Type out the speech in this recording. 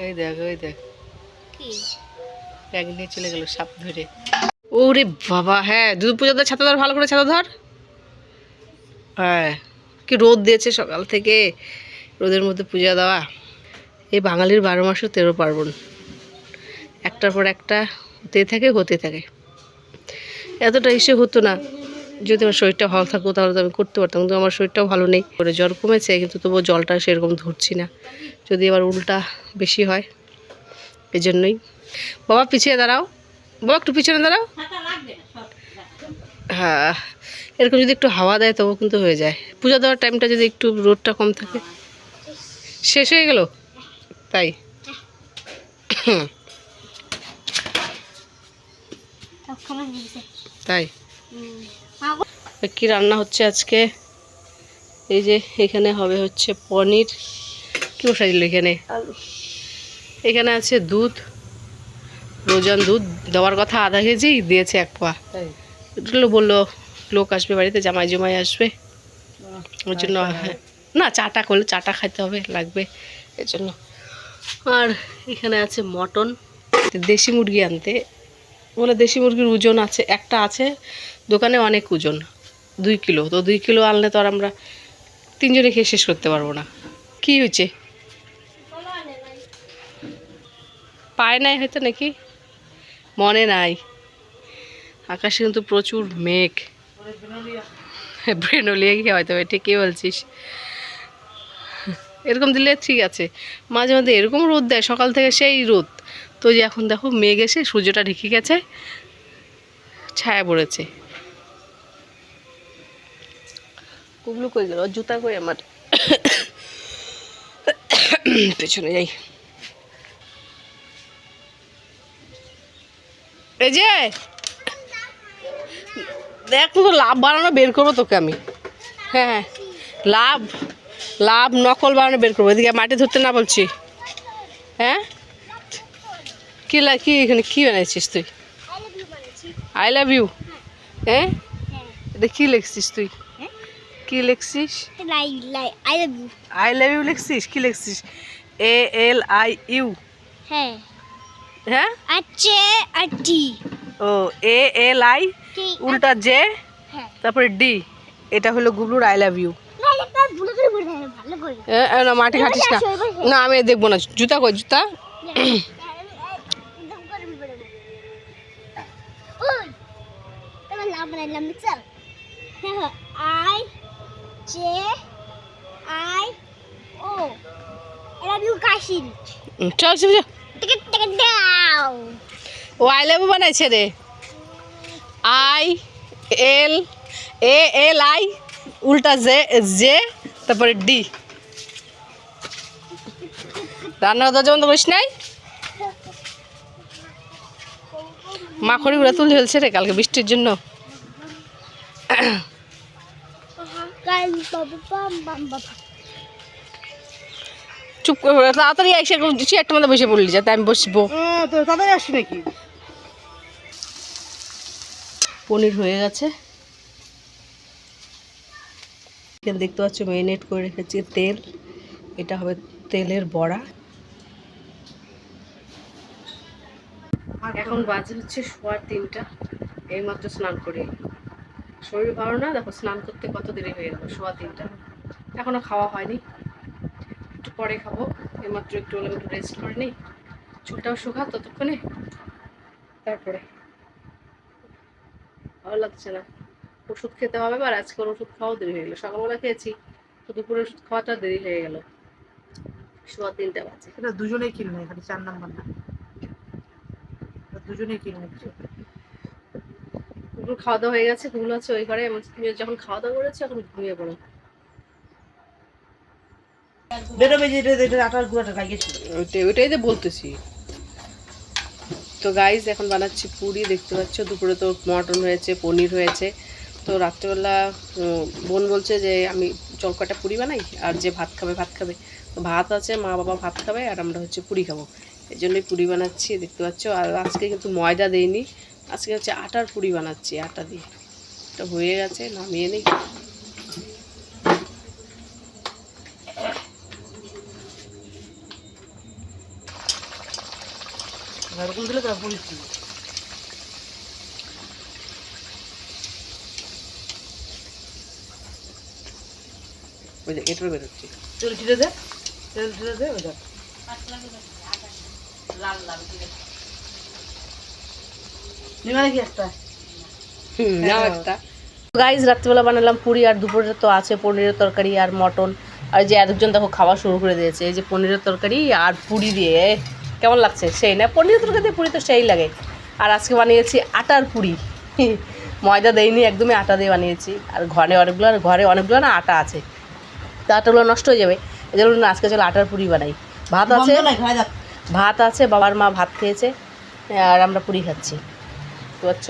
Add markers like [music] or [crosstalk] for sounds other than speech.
এই দেখ ওই দেখ। ব্যাগ নিয়ে চলে গেল সাপ ধরে। ওরে বাবা হ্যাঁ দুধ পূজাতে ছাতা ধর ভালো করে ছাতা ধর। হ্যাঁ কি রোদ দিয়েছে সকাল থেকে রোদের মধ্যে পূজা দেওয়া। এই বাঙালির বারো মাসে তেরো পার্বণ। একটার পর একটা হতেই থাকে হতে থাকে। এতটা ইসে হতো না। যদি আমার শরীরটা ভালো থাকতো তাহলে তো আমি করতে পারতাম কিন্তু আমার শরীরটাও ভালো নেই। করে জ্বর কমেছে কিন্তু তবুও জলটা সেরকম ধরছি না। যদি আবার উল্টা বেশি হয় এই জন্যই বাবা পিছিয়ে দাঁড়াও। বাবা একটু পিছনে দাঁড়াও। হ্যাঁ এরকম যদি একটু হাওয়া দেয় তবু কিন্তু হয়ে যায়। পূজা দেওয়ার টাইমটা যদি একটু রোদটা কম থাকে। শেষ হয়ে গেল? তাই। তাই। কি রান্না হচ্ছে আজকে? এই যে এখানে হবে হচ্ছে পনির। কি বসাইল এখানে? এখানে আছে দুধ রোজান দুধ দেওয়ার কথা আধা কেজি দিয়েছে এক পা এগুলো বলল লোক আসবে বাড়িতে জামাই জমাই আসবে। ওর জন্য হ্যাঁ। না চাটা করলে চাটা খাইতে হবে লাগবে এর জন্য। আর এখানে আছে মটন দেশি মুরগি আনতে। বলে দেশি মুরগির ওজন আছে একটা আছে দোকানে অনেক ওজন। দুই কিলো, তো দুই কিলো আনলে তো আর আমরা তিনজনে খেয়ে শেষ করতে পারব না। কি হয়েছে? পায় নাই হয়তো নাকি? মনে নাই। আকাশে কিন্তু প্রচুর মেঘ। ব্রেনলিয়া কি হয়তো ঠিকই বলছিস। এরকম দিলে ঠিক আছে। মাঝে মাঝে এরকম রোদ দেয়, সকাল থেকে সেই রোদ। তো যে এখন দেখো মেঘ এসে সূর্যটা ঢেকে গেছে, ছায়া পড়েছে। কুবলু কই গেল? জুতা কই আমার? পেছনে যাই। এই যে দেখ তো লাভ বানানো বের করব তোকে আমি। হ্যাঁ হ্যাঁ। লাভ লাভ নকল বানানো বের করব। এদিকে মাটি ধরতে না বলছি। হ্যাঁ? কি লা কি এখানে কি বানাইছিস তুই? আই লাভ ইউ হ্যাঁ? এটা কি লিখছিস তুই? কি লিখছিস? লাই লাই I love you I love you লিখছিস? কি লিখছিস? এ এল আই ইউ হ্যাঁ। হ্যাঁ? আচ্ছা আটি। ও এ এল আই উল্টা জে হ্যাঁ। তারপরে ডি এটা হলো গুবলুর আই লাভ ইউ না মাটি ঘাটিস না। না আমি দেখব না। জুতা কই জুতা। লাভ চল। [laughs] I J I O I love you কাশিন হুম, চল চল দাও ও আই লাভ ইউ বানাইছে রে। I L A L I উল্টা জে জে তারপরে ডি রান্নার দরজা বন্ধ করিস নাই? মাখড়ি উড়া তুলে ফেলছে রে কালকে বৃষ্টির জন্য কাল বাবা বাম বাম বাবা চুপ করে তাড়াতাড়ি এসে চেয়ারটার মধ্যে বসে পড়লি যাতে আমি বসবো। তো তাদের আসি নাকি? পনির হয়ে গেছে। এখানে দেখতে পাচ্ছ মেরিনেট করে রেখেছি তেল। এটা হবে তেলের বড়া। এখন বাজে হচ্ছে সোয়ার তিনটা। এইমাত্র স্নান করে। শরীর ভালো না, দেখো স্নান করতে কত দেরি হয়ে গেল, সোয়া তিনটা। এখনও খাওয়া হয়নি, একটু পরে খাব, এইমাত্র একটু হলে একটু রেস্ট করে নিই। চুলটাও শুকা ততক্ষণে, তারপরে। ভালো লাগছে না। ওষুধ খেতে হবে আর আজকের ওষুধ খাওয়াও দেরি হয়ে গেলো। সকালবেলা খেয়েছি, তো দুপুরে ওষুধ খাওয়াটা দেরি হয়ে গেল। সোয়া তিনটা বাজে। এটা দুজনেই কিনবে খালি চার নাম্বার না। দুজনেই কিনবে। কুকুর খাওয়া দাওয়া হয়ে গেছে কুকুর আছে ওই ঘরে। তুমি যখন খাওয়া দাওয়া করেছ এখন ঘুমিয়ে পড়ো। ওইটাই তো বলতেছি। তো গাইজ এখন বানাচ্ছি পুরি দেখতে পাচ্ছ? দুপুরে তো মটন হয়েছে পনির হয়েছে। তো রাত্রেবেলা বোন বলছে যে আমি চল কটা পুরি বানাই আর যে ভাত খাবে ভাত খাবে। তো ভাত আছে মা বাবা ভাত খাবে আর আমরা হচ্ছে পুরি খাব। এই জন্যই পুরি বানাচ্ছি দেখতে পাচ্ছ? আর আজকে কিন্তু ময়দা দেইনি। আজকে হচ্ছে আটার পুরি বানাচ্ছি আটা দিয়ে। এটা হয়ে গেছে নামিয়ে নিই। এরকম দিলে ওই এটার বেরোচ্ছে। দে তেল দে ওই দেখ। নাও একটা গাইজ রাত্রিবেলা বানালাম পুরি আর দুপুরে তো আছে পনিরের তরকারি আর মটন। আর যে আরেকজন দেখো খাওয়া শুরু করে দিয়েছে এই যে পনিরের তরকারি আর পুরি দিয়ে। কেমন লাগছে? সেই না পনিরের তরকারি দিয়ে পুরি তো সেই লাগে। আর আজকে বানিয়েছি আটার পুরি। [laughs] ময়দা দেয়নি একদমই আটা দিয়ে বানিয়েছি। আর ঘরে অনেকগুলো আর ঘরে অনেকগুলো না আটা আছে। তো আটাগুলো নষ্ট হয়ে যাবে। এই জন্য আজকে চলো আটার পুরি বানাই। ভাত আছে? ভাত আছে বাবার মা ভাত খেয়েছে আর আমরা পুরি খাচ্ছি। পারছ